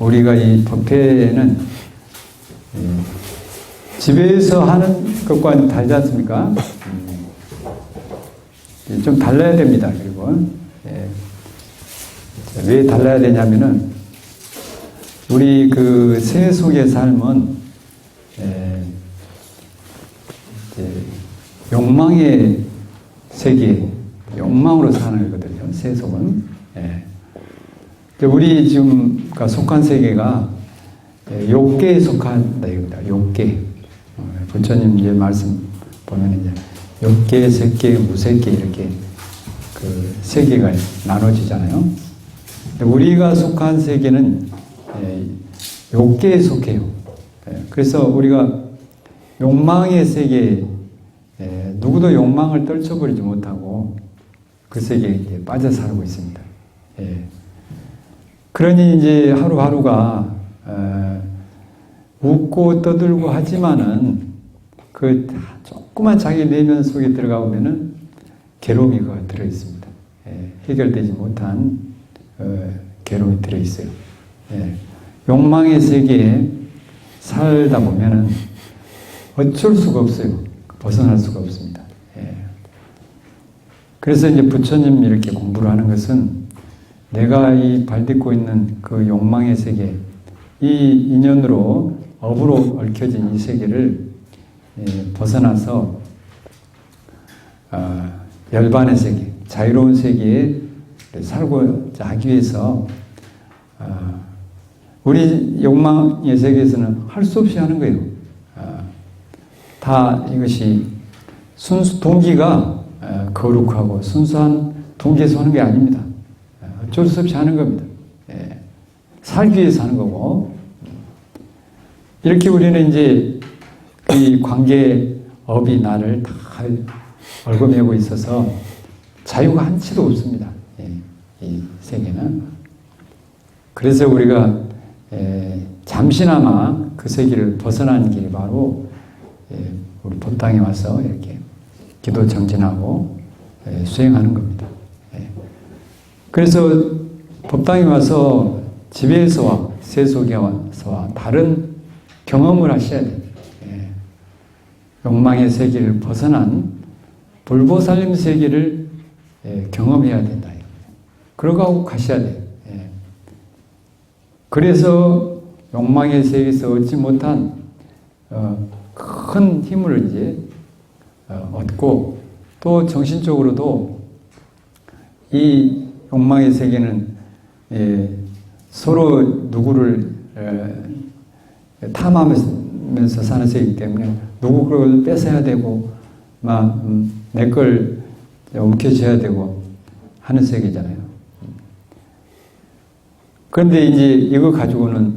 우리가 이 법회는 예, 집에서 하는 것과는 다르지 않습니까? 음, 좀 달라야 됩니다. 그리고 예, 왜 달라야 되냐면은 우리 그새 속의 삶은 예, 욕망의 세계, 욕망으로 사는 거거든요. 새 속은. 우리 지금 그 속한 세계가 예, 욕계에 속한다 이겁니다. 욕계. 어, 부처님 이제 말씀 보면 이제 욕계, 색계, 무색계 이렇게 그 세계가 나눠지잖아요. 우리가 속한 세계는 예, 욕계에 속해요. 예, 그래서 우리가 욕망의 세계에 예, 누구도 욕망을 떨쳐버리지 못하고 그 세계에 빠져 살고 있습니다. 예. 그러니 이제 하루하루가 어, 웃고 떠들고 하지만은 그 조그만 자기 내면 속에 들어가 보면은 괴로움이 그 들어 있습니다. 예, 해결되지 못한 어, 괴로움이 들어 있어요. 예, 욕망의 세계에 살다 보면은 어쩔 수가 없어요. 벗어날 수가 없습니다. 예. 그래서 이제 부처님 이렇게 공부를 하는 것은 내가 이 발딛고 있는 그 욕망의 세계, 이 인연으로 업으로 얽혀진 이 세계를 예, 벗어나서 어, 열반의 세계, 자유로운 세계에 살고 하기 위해서 어, 우리 욕망의 세계에서는 할 수 없이 하는 거예요. 어, 다 이것이 순수 동기가 어, 거룩하고 순수한 동기에서 하는 게 아닙니다. 어, 어쩔 수 없이 하는 겁니다. 예, 살기 위해서 하는 거고 이렇게 우리는 이제 이 관계 업이 나를 다 얽어매고 있어서 자유가 한치도 없습니다. 예, 이 세계는. 그래서 우리가 예, 잠시나마 그 세계를 벗어난 길이 바로 예, 우리 법당에 와서 이렇게 기도 정진하고 예, 수행하는 겁니다. 예. 그래서 법당에 와서 집에서와 세속에서와 다른 경험을 하셔야 돼요. 예. 욕망의 세계를 벗어난 불보살림 세계를 예, 경험해야 된다. 그러고 가셔야 돼요. 예. 그래서 욕망의 세계에서 얻지 못한 어, 큰 힘을 이제 어, 얻고 또 정신적으로도 이 욕망의 세계는 예, 서로 누구를 에, 탐하면서 사는 세계이기 때문에 누구 걸 뺏어야 되고 막 내 걸 움켜쥐어야 되고 하는 세계잖아요. 그런데 이제 이거 가지고는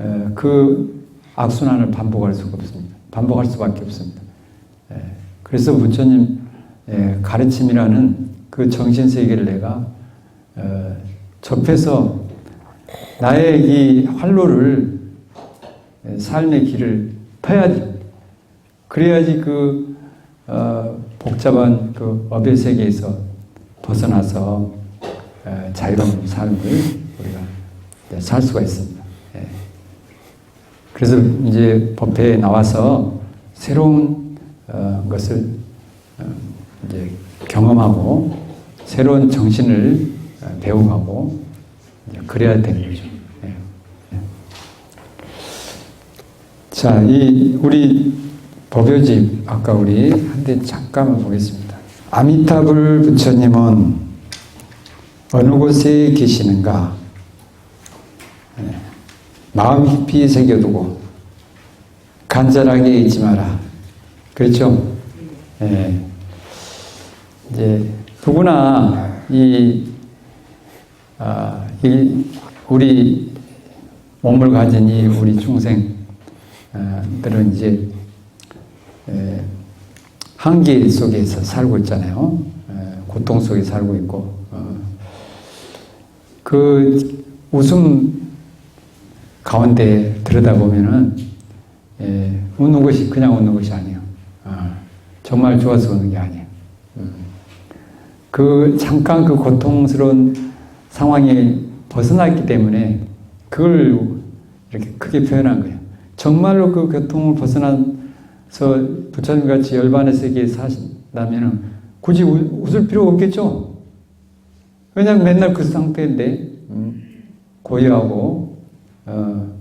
에, 그 악순환을 반복할 수가 없습니다. 반복할 수밖에 없습니다. 에, 그래서 부처님 에, 가르침이라는 그 정신 세계를 내가 어, 접해서 나의 이 활로를 삶의 길을 터야지. 그래야지 그 어, 복잡한 그 업의 세계에서 벗어나서 어, 자유로운 삶을 우리가 살 수가 있습니다. 예. 그래서 이제 법회에 나와서 새로운 어, 것을 어, 이제 경험하고 새로운 정신을 어, 배워가고 그래야 되는 거죠. 예. 예. 자, 이 우리 법요집 아까 우리 한대 잠깐만 보겠습니다. 아미타불 부처님은 어느 곳에 계시는가? 예. 마음 깊이 새겨두고 간절하게 잊지 마라. 그렇죠? 예. 이제 누구나 이, 아, 이 우리 몸을 가진 이 우리 중생들은 이제 에, 한계 속에서 살고 있잖아요. 에, 고통 속에 살고 있고 어, 그 웃음 가운데 들여다보면은 에, 웃는 것이 그냥 웃는 것이 아니에요. 어, 정말 좋아서 웃는 게 아니에요. 음. 그 잠깐 그 고통스러운 상황에 벗어났기 때문에 그걸 이렇게 크게 표현한 거예요. 정말로 그 교통을 벗어나서 부처님 같이 열반의 세계에 사신다면 굳이 우- 웃을 필요가 없겠죠. 왜냐하면 맨날 그 상태인데 음, 고요하고 어,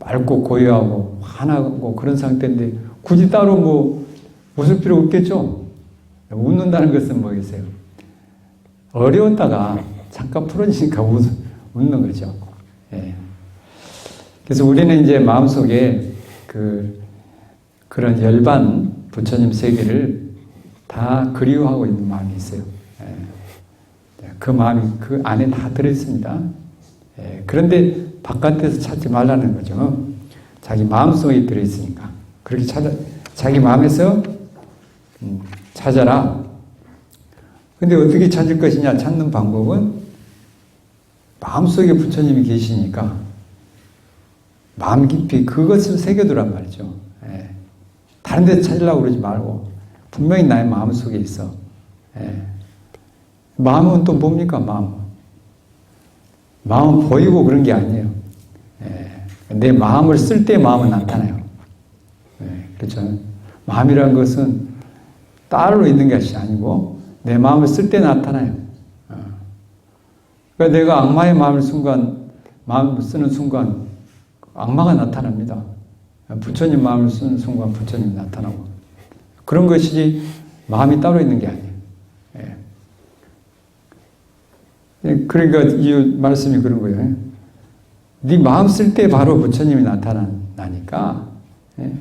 맑고 고요하고 화나고 그런 상태인데 굳이 따로 뭐 웃을 필요 없겠죠. 웃는다는 것은 뭐겠어요? 어려웠다가 잠깐 풀어지니까 웃, 웃는 거죠. 예. 그래서 우리는 이제 마음속에 그 그런 열반 부처님 세계를 다 그리워하고 있는 마음이 있어요. 예. 그 마음이 그 안에 다 들어있습니다. 예. 그런데 바깥에서 찾지 말라는 거죠. 자기 마음속에 들어있으니까. 그렇게 찾아, 자기 마음에서 음, 찾아라. 근데 어떻게 찾을 것이냐? 찾는 방법은 마음속에 부처님이 계시니까 마음 깊이 그것을 새겨두란 말이죠. 예. 다른 데 찾으려고 그러지 말고 분명히 나의 마음 속에 있어. 예. 마음은 또 뭡니까? 마음. 마음은 보이고 그런 게 아니에요. 예. 내 마음을 쓸 때 마음은 나타나요. 예. 그렇죠. 마음이라는 것은 따로 있는 것이 아니고 내 마음을 쓸 때 나타나요. 어. 그러니까 내가 악마의 마음을 순간 마음을 쓰는 순간 악마가 나타납니다. 부처님 마음을 쓰는 순간 부처님 나타나고 그런 것이지 마음이 따로 있는 게 아니에요. 예. 예, 그러니까 이 말씀이 그런 거예요. 네 마음 쓸 때 바로 부처님이 나타나니까 예.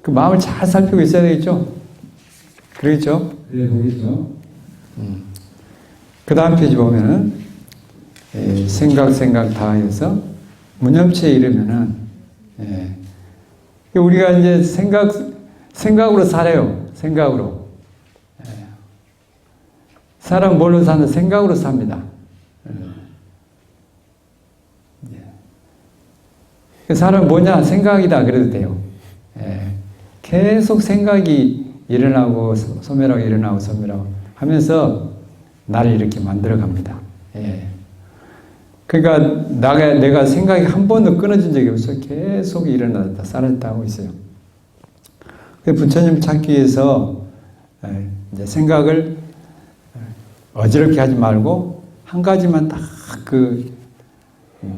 그 마음을 잘 살피고 있어야 되겠죠. 그러겠죠? 네, 보겠죠. 그 다음 페이지 보면은 예, 생각 생각 다 해서 무념체에 이르면은 예, 우리가 이제 생각 생각으로 살아요. 생각으로 예. 사람 뭘로 사는 생각으로 삽니다. 예. 그 사람 뭐냐 생각이다 그래도 돼요. 예. 계속 생각이 일어나고 소- 소멸하고 일어나고 소멸하고 하면서 나를 이렇게 만들어 갑니다. 예. 그러니까 나가, 내가 생각이 한 번도 끊어진 적이 없어. 계속 일어났다, 사라졌다 하고 있어요. 그 부처님 찾기 위해서 예, 이제 생각을 어지럽게 하지 말고 한 가지만 딱 그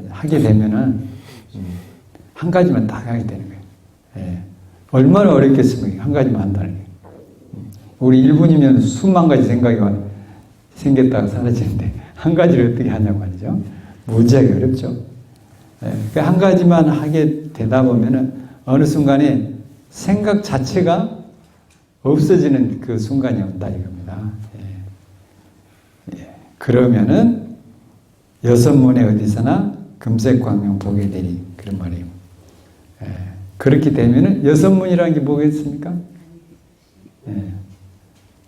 하게 되면은 음, 한 가지만 딱 하게 되는 거예요. 예. 얼마나 어렵겠습니까? 한 가지만 한다는 게. 우리 1분이면 수만 가지 생각이 와- 생겼다가 사라지는데 한 가지를 어떻게 하냐고 말이죠. 무지하게 어렵죠. 예, 그한 가지만 하게 되다 보면은 어느 순간에 생각 자체가 없어지는 그 순간이 온다 이겁니다. 예. 예. 그러면은 여섯 문에 어디서나 금색 광명 보게 되리 그런 말이에요. 예. 그렇게 되면은 여섯 문이라는 게 뭐겠습니까?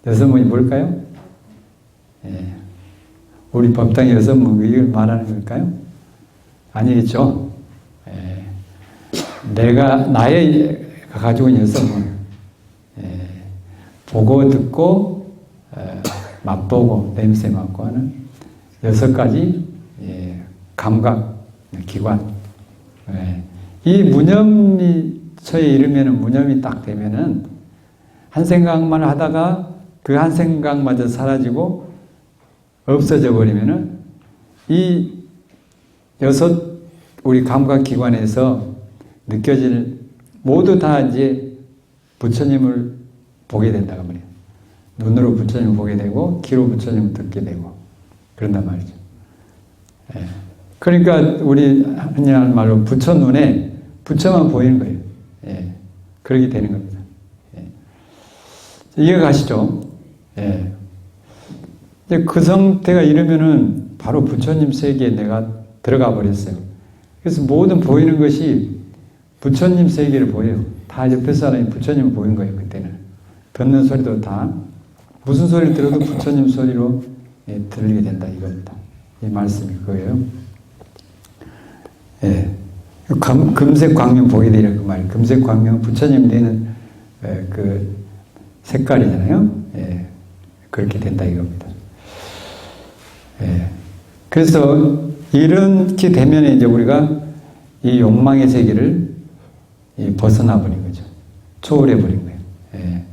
예. 여섯 문이 뭘까요? 예. 우리 법당의 여섯 문 이걸 말하는 걸까요? 아니겠죠. 예. 내가 나의 가지고 있는 여섯 문 예. 보고 듣고 어, 맛보고 냄새 맡고 하는 여섯 가지 예, 감각 기관 예. 이 무념이 처에 이르면은 무념이 딱 되면은 한 생각만 하다가 그 한 생각마저 사라지고 없어져 버리면은 이 여섯 우리 감각 기관에서 느껴질 모두 다 이제 부처님을 보게 된다고 말이에요. 눈으로 부처님을 보게 되고 귀로 부처님을 듣게 되고 그런단 말이죠. 예. 그러니까 우리 흔히 하는 말로 부처 눈에 부처만 보이는 거예요. 예. 그렇게 되는 겁니다. 예. 이해가시죠? 예. 그 상태가 이러면은 바로 부처님 세계에 내가 들어가 버렸어요. 그래서 모든 보이는 것이 부처님 세계를 보여요. 다 옆에 사람이 부처님을 보인 거예요, 그때는. 듣는 소리도 다 무슨 소리를 들어도 부처님 소리로 예, 들리게 된다 이겁니다. 이 말씀이 그거예요. 예. 금, 금색 광명 보게 되는 그 말. 금색 광명 부처님 되는 예, 그 색깔이잖아요. 예. 그렇게 된다 이겁니다. 예. 그래서 이렇게 되면 이제 우리가 이 욕망의 세계를 이 벗어나 버린 거죠. 초월해 버린 거예요. 예.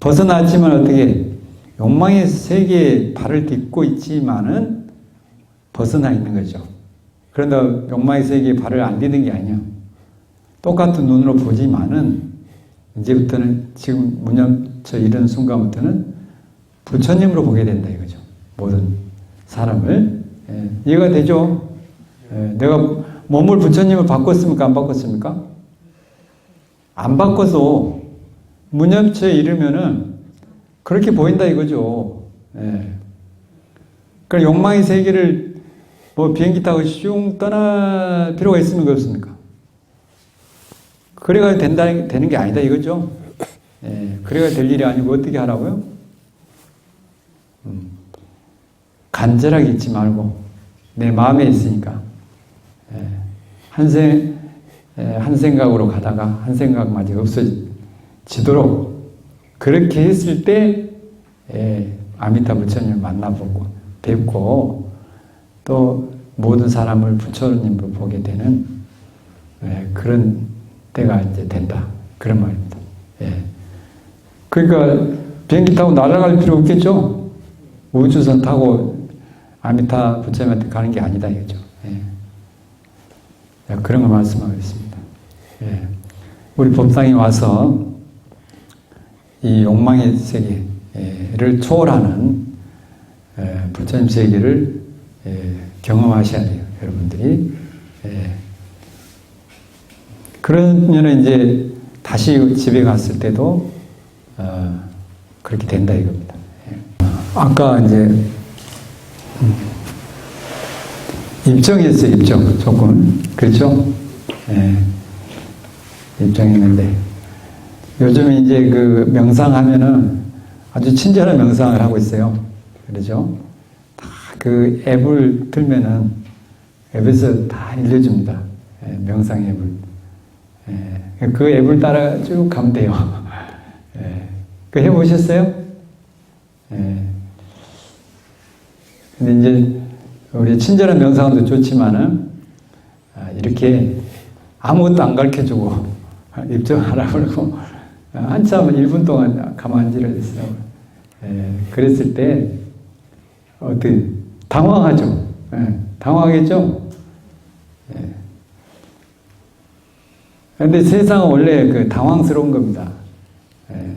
벗어났지만 어떻게 욕망의 세계에 발을 딛고 있지만은 벗어나 있는 거죠. 그런데 욕망의 세계에 발을 안 디는 게 아니야. 똑같은 눈으로 보지만은 이제부터는 지금 무념처 이런 순간부터는 부처님으로 보게 된다 이거죠. 모든 사람을 예, 이해가 되죠? 예, 내가 몸을 부처님을 바꿨습니까? 안 바꿨습니까? 안 바꿔서 무념처에 이르면은 그렇게 보인다 이거죠. 예. 그 욕망의 세계를 뭐 비행기 타고 슝 떠날 필요가 있습니까? 없습니까? 그래가 된다, 되는 게 아니다 이거죠. 예. 그래가 될 일이 아니고 어떻게 하라고요? 음. 간절하게 있지 말고 내 마음에 있으니까 예. 한, 생, 예, 한 생각으로 가다가 한 생각마저 없어지도록 그렇게 했을 때 예, 아미타 부처님을 만나보고 뵙고 또 모든 사람을 부처님으로 보게 되는 예, 그런 때가 이제 된다 그런 말입니다. 예. 그러니까 비행기 타고 날아갈 필요 없겠죠. 우주선 타고 아미타 부처님한테 가는 게 아니다 이거죠. 예. 자, 그런 거 말씀하겠습니다. 예. 우리 법당에 와서 이 욕망의 세계를 초월하는 예, 부처님 세계를 예, 경험하셔야 돼요, 여러분들이. 예. 그러면 이제 다시 집에 갔을 때도 어, 그렇게 된다 이겁니다. 예. 아까 이제 음, 입정했어요, 입정 조금 그렇죠? 예. 입정했는데 요즘 이제 그 명상하면은 아주 친절한 명상을 하고 있어요. 그러죠? 다 그 앱을 틀면은 앱에서 다 알려줍니다. 예, 명상 앱을. 예, 그 앱을 따라 쭉 가면 돼요. 예, 그 해보셨어요? 예. 근데 이제 우리 친절한 명상도 좋지만은 아, 이렇게 아무것도 안 가르쳐 주고 입증하라 그러고 한참 1분 동안 가만히 앉으라고 예, 그랬을 때 어떻게 당황하죠. 예, 당황하겠죠. 예. 근데 세상은 원래 그 당황스러운 겁니다. 예,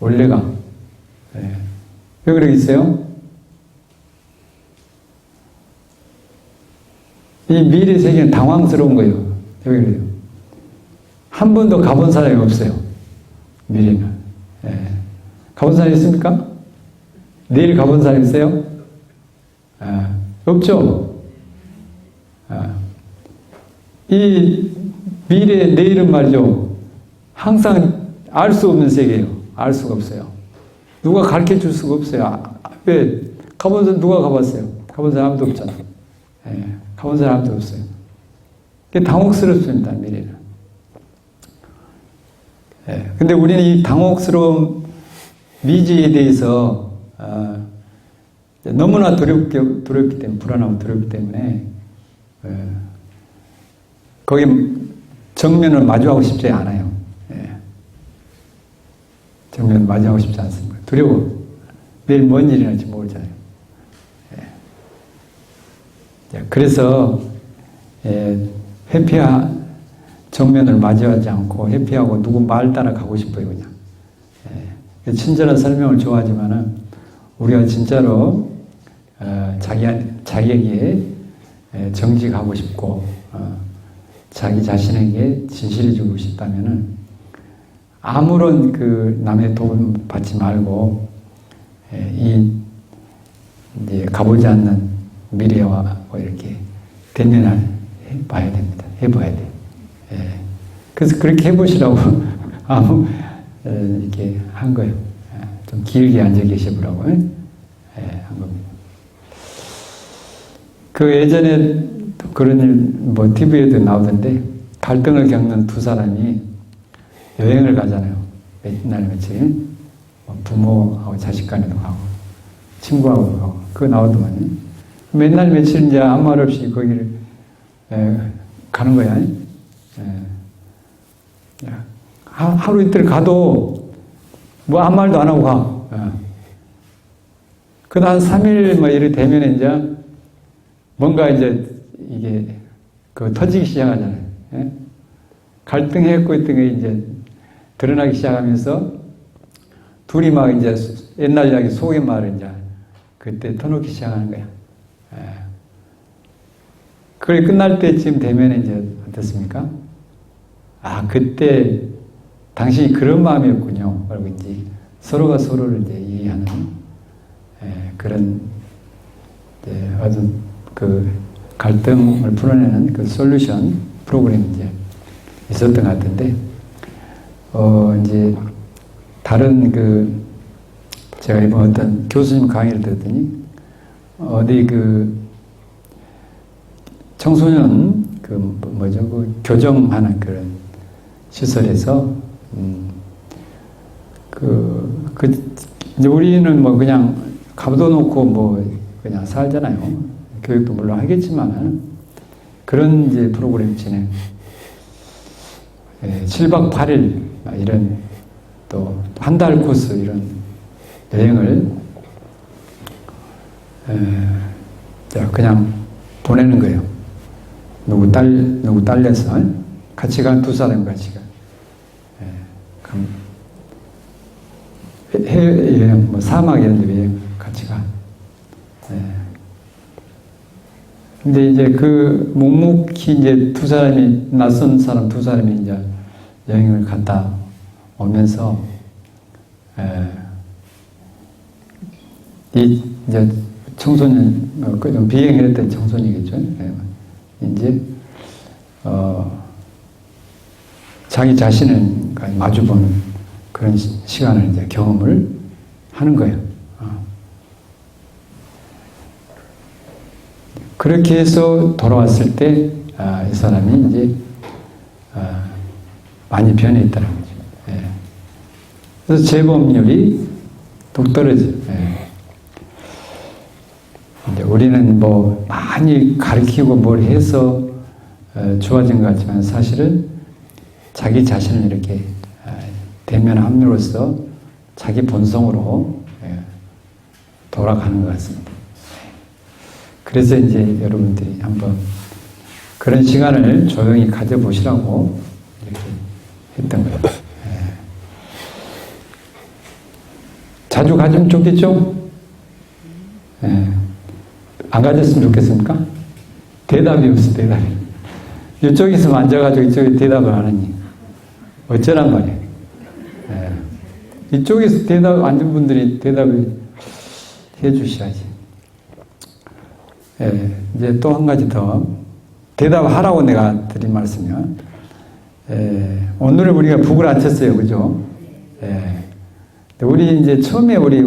원래가 예. 왜 그러겠어요? 이 미래 세계는 당황스러운 거예요. 왜 그래요? 한 번도 가본 사람이 없어요. 미래는. 예. 가본 사람 있습니까? 내일 가본 사람 있어요? 아, 없죠? 아. 이 미래, 내일은 말이죠. 항상 알 수 없는 세계예요. 알 수가 없어요. 누가 가르쳐 줄 수가 없어요. 아, 왜? 가본 사람 누가 가봤어요? 가본 사람 아무도 없잖아. 예. 가본 사람도 없어요. 당혹스럽습니다, 미래는. 예. 근데 우리는 이 당혹스러운 미지에 대해서, 어, 너무나 두렵게, 두렵기 때문에, 불안하고 두렵기 때문에, 예. 거기 정면을 마주하고 싶지 않아요. 예. 정면 마주하고 싶지 않습니다. 두려워. 내일 뭔 일이 날지 모르잖아요. 그래서 회피하 정면을 맞이하지 않고 회피하고 누구 말 따라 가고 싶어요 그냥. 친절한 설명을 좋아하지만은 우리가 진짜로 어, 자기 자기에게 정직하고 싶고 어, 자기 자신에게 진실해주고 싶다면은 아무런 그 남의 도움 받지 말고 이 이제 가보지 않는 미래와 뭐 이렇게 대면을 해봐야 됩니다. 해봐야 돼. 예. 그래서 그렇게 해보시라고 아무 이렇게 한 거예요. 좀 길게 앉아 계셔보라고 예. 한 겁니다. 그 예전에 그런 일, 뭐 TV에도 나오던데 갈등을 겪는 두 사람이 여행을 가잖아요. 맨날 며칠. 뭐 부모하고 자식 간에도 가고 친구하고 가고 그거 나오더만요. 맨날 며칠 이제 아무 말 없이 거기를 에, 가는 거야. 에. 야, 하- 하루 이틀 가도 뭐 아무 말도 안 하고 가. 어. 그다음 3일 뭐 이렇게 되면 이제 뭔가 이제 이게 그 터지기 시작하잖아요. 예? 갈등했고 있던 게 이제 드러나기 시작하면서 둘이 막 이제 옛날 이야기 속의 말을 이제 그때 터놓기 시작하는 거야. 예. 그게 끝날 때쯤 되면 이제 어떻습니까? 아, 그때 당신이 그런 마음이었군요. 그리고 이제 서로가 서로를 이제 이해하는 예, 그런 이제 아주 그 갈등을 풀어내는 그 솔루션 프로그램이 이제 있었던 것 같은데, 어, 이제 다른 그 제가 이번 어떤 교수님 강의를 들었더니 어디 그 청소년 그 뭐죠 그 교정하는 그런 시설에서 음, 그, 그 이제 우리는 뭐 그냥 가둬놓고 뭐 그냥 살잖아요. 교육도 물론 하겠지만 그런 이제 프로그램 진행. 예, 7박 8일 이런 또 한 달 코스 이런 여행을 그냥 보내는 거예요. 누구 딸 누구 딸려서 같이 간 두 사람 같이 가. 예, 감- 해외 뭐 사막 이런 데 같이 가. 예. 근데 이제 그 묵묵히 이제 두 사람이 낯선 사람 두 사람이 이제 여행을 갔다 오면서 에, 이 이제 청소년 어, 그 비행을 했던 청소년이겠죠. 예. 이제 어, 자기 자신을 마주보는 그런 시- 시간을 이제 경험을 하는 거예요. 어. 그렇게 해서 돌아왔을 때, 아, 이 사람이 이제, 아, 많이 변해 있다는 거죠. 예. 그래서 재범률이 뚝 떨어져요. 예. 우리는 뭐 많이 가르치고 뭘 해서 어, 좋아진 것 같지만 사실은 자기 자신을 이렇게 아, 대면함으로써 자기 본성으로 예, 돌아가는 것 같습니다. 그래서 이제 여러분들이 한번 그런 시간을 조용히 가져보시라고 이렇게 했던 거예요. 예. 자주 가지면 좋겠죠? 예. 안 가졌으면 좋겠습니까? 대답이 없어, 대답이. 이쪽에 있으면 앉아가지고 이쪽에 대답을 안 하니. 어쩌란 말이에요. 예. 이쪽에서 대답, 앉은 분들이 대답을 해 주셔야지. 예, 이제 또 한 가지 더 대답하라고 내가 드린 말씀이야. 예, 오늘은 우리가 북을 안 쳤어요, 그죠? 예. 우리 이제 처음에 우리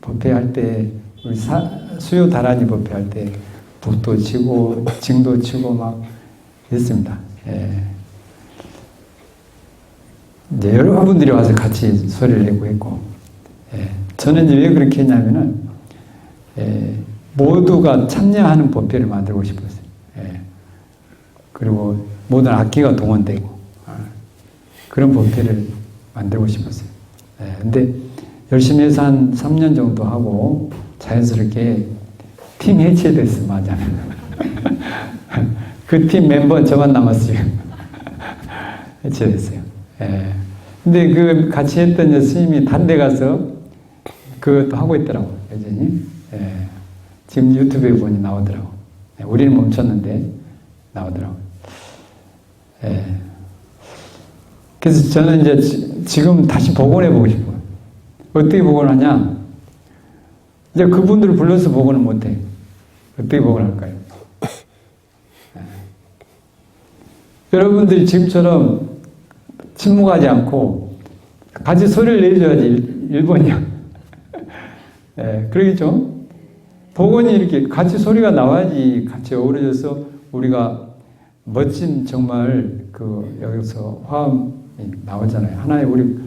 법회 할 때, 우리 사, 수요 다란이 법회 할 때 북도 치고 징도 치고 막 했습니다. 예. 이제 여러 분들이 와서 같이 소리를 내고 했고, 예. 저는 왜 그렇게 했냐면은, 예, 모두가 참여하는 법회를 만들고 싶었어요. 예. 그리고 모든 악기가 동원되고, 아, 그런 법회를 만들고 싶었어요. 예. 근데 열심히 해서 한 3년 정도 하고, 자연스럽게 팀 해체됐어, 맞아. 그 팀 멤버 저만 남았어요. 해체됐어요. 예. 근데 그 같이 했던 이제 스님이 단데 가서 그것도 하고 있더라고, 여전히. 예. 지금 유튜브에 보니 나오더라고. 예. 우리는 멈췄는데 나오더라고. 예. 그래서 저는 이제 지- 지금 다시 복원해 보고 싶어요. 어떻게 복원하냐? 이제 그분들을 불러서 복원을 못해. 어떻게 복원할까요? 예. 여러분들이 지금처럼 침묵하지 않고 같이 소리를 내줘야지 일- 일본이야. 예, 그러겠죠? 복원이 이렇게 같이 소리가 나와야지 같이 어우러져서 우리가 멋진 정말 그 여기서 화음이 나오잖아요. 하나의 우리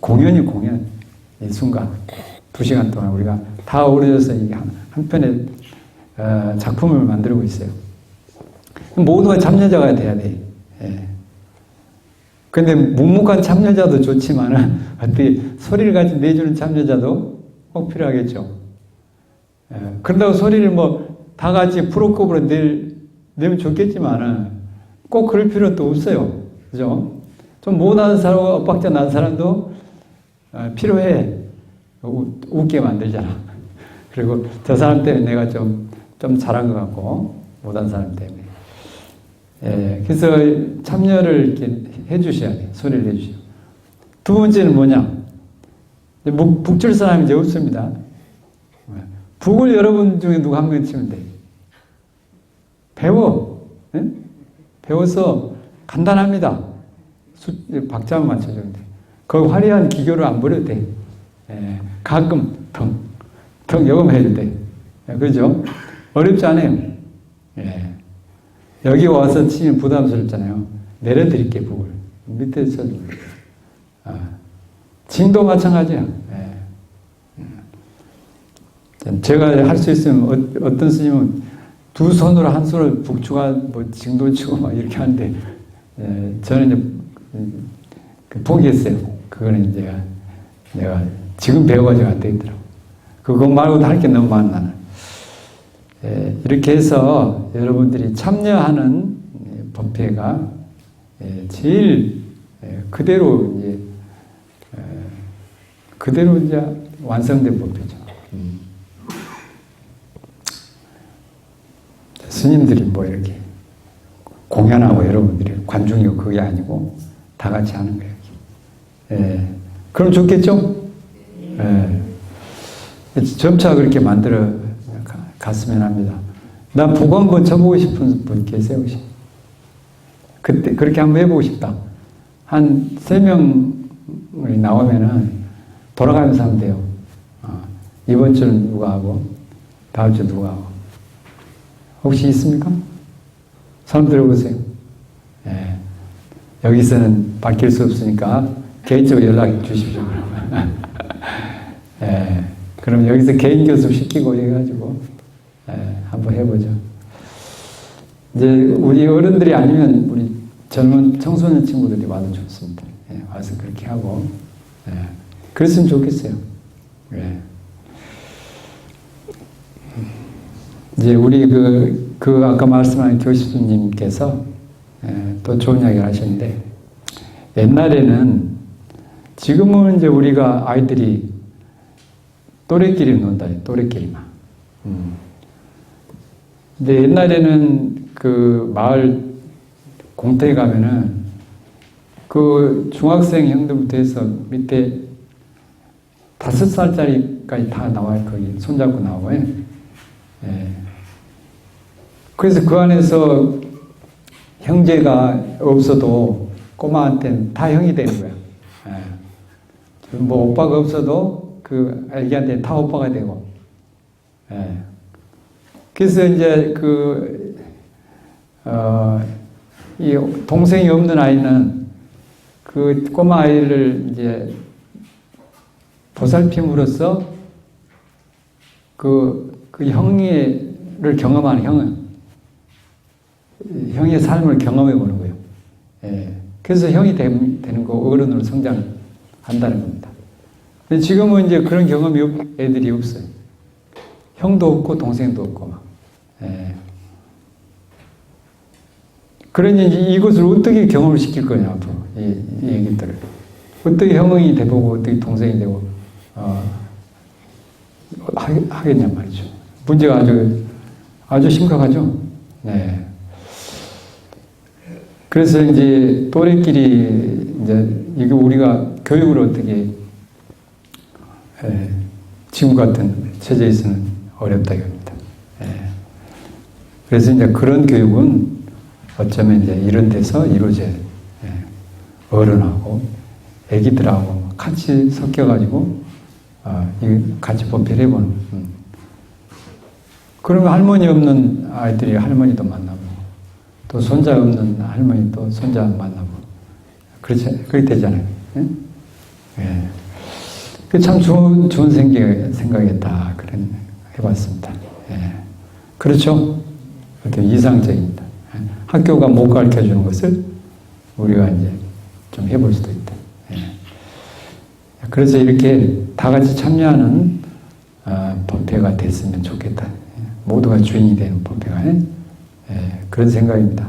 공연이 공연 이 순간 두 시간 동안 우리가 다 어우러져서 이게 한, 한편의 어, 작품을 만들고 있어요. 모두가 참여자가 돼야 돼. 예. 근데 묵묵한 참여자도 좋지만은 어떻게 소리를 같이 내주는 참여자도 꼭 필요하겠죠. 예. 그런다고 소리를 뭐 다 같이 프로급으로 낼, 내면 좋겠지만은 꼭 그럴 필요도 없어요. 그죠? 좀 못하는 사람, 엇박자 난 사람도 어, 필요해. 우- 웃게 만들잖아. 그리고 저 사람 때문에 내가 좀, 좀 잘한 것 같고, 못한 사람 때문에. 예, 그래서 참여를 이렇게 해주셔야 돼요. 소리를 해주셔요. 두 번째는 뭐냐? 묵- 북줄 사람이 이제 없습니다. 북을 여러분 중에 누구 한명 치면 돼. 배워. 예? 배워서 간단합니다. 수, 박자만 맞춰주면 돼. 그 화려한 기교를 안 부려도 돼. 예, 가끔 텅, 텅 요금해도 돼. 예, 그죠? 어렵지 않아요. 예. 여기 와서 치면 부담스럽잖아요. 내려드릴게, 북을. 밑에 쳐주면 돼. 아, 징도 마찬가지야. 예. 음. 제가 할 수 있으면 어, 어떤 스님은 두 손으로 한 손을 북추가 뭐 징도 치고 막 이렇게 하는데 예, 저는 이제 음, 그 포기했어요. 그거는 이제 내가 지금 배워가지고 안 되겠더라고. 그거 말고도 할 게 너무 많아 이렇게 해서 여러분들이 참여하는 예, 법회가 예, 제일 예, 그대로 이제 예, 그대로 이제 완성된 법회죠. 음. 스님들이 뭐 이렇게 공연하고 여러분들이 관중이고 그게 아니고 다 같이 하는 거예요. 예. 그럼 좋겠죠? 예. 점차 그렇게 만들어 가- 갔으면 합니다. 나북 한번 쳐보고 싶은 분 계세요, 혹시? 그때, 그렇게 한번 해보고 싶다. 한 세 명이 나오면은 돌아가면서 하면 돼요. 어, 이번 주는 누가 하고, 다음 주 누가 하고. 혹시 있습니까? 손 들어보세요. 예. 여기서는 밝힐 수 없으니까 개인적으로 연락 주십시오. 예. 그럼 여기서 개인 교습 시키고 해가지고 예, 한번 해보죠. 이제 우리 어른들이 아니면 우리 젊은 청소년 친구들이 와도 좋습니다. 예, 와서 그렇게 하고 예, 그랬으면 좋겠어요. 예. 이제 우리 그, 그 아까 말씀한 교수님께서 예, 또 좋은 이야기를 하셨는데 옛날에는 지금은 이제 우리가 아이들이 또래끼리 논다, 또래끼리만. 음. 근데 옛날에는 그 마을 공터에 가면은 그 중학생 형들부터 해서 밑에 다섯 살짜리까지 다 나와요. 거기 손잡고 나와요. 예. 그래서 그 안에서 형제가 없어도 꼬마한테는 다 형이 되는 거야. 예. 뭐 오빠가 없어도 그 애기한테 다 오빠가 되고. 예. 그래서 이제 그, 어, 이 동생이 없는 아이는 그 꼬마 아이를 이제 보살핌으로써 그, 그 형의를 경험하는 형은 형의 삶을 경험해 보는 거예요. 예. 그래서 형이 되, 되는 거 어른으로 성장한다는 겁니다. 근데 지금은 이제 그런 경험이 없, 애들이 없어요. 형도 없고 동생도 없고 막. 예. 그러니 이제 이것을 어떻게 경험을 시킬 거냐 앞으로 이, 이 얘기들을 어떻게 형이 되고 어떻게 동생이 되고 어, 하, 겠냐 말이죠. 문제가 아주 아주 심각하죠. 네. 그래서 이제 또래끼리 이제 이게 우리가 교육을 어떻게 예, 지금 같은 체제에서는 어렵다 이겁니다. 예. 그래서 이제 그런 교육은 어쩌면 이제 이런 데서 이루어져야 돼요. 예. 어른하고 애기들하고 같이 섞여가지고 아, 이 같이 법회를 해보는. 음. 그러면 할머니 없는 아이들이 할머니도 만나고 또 손자 없는 할머니 또 손자 만나고 그렇지 그렇게 되잖아요. 예? 예. 그참 좋은 좋은 생각 생각이다 그런 해봤습니다. 예. 그렇죠? 그렇게 이상적입니다. 예. 학교가 못 가르쳐 주는 것을 우리가 이제 좀 해볼 수도 있다. 예. 그래서 이렇게 다 같이 참여하는 아, 법회가 됐으면 좋겠다. 예. 모두가 주인이 되는 법회가 예. 그런 생각입니다.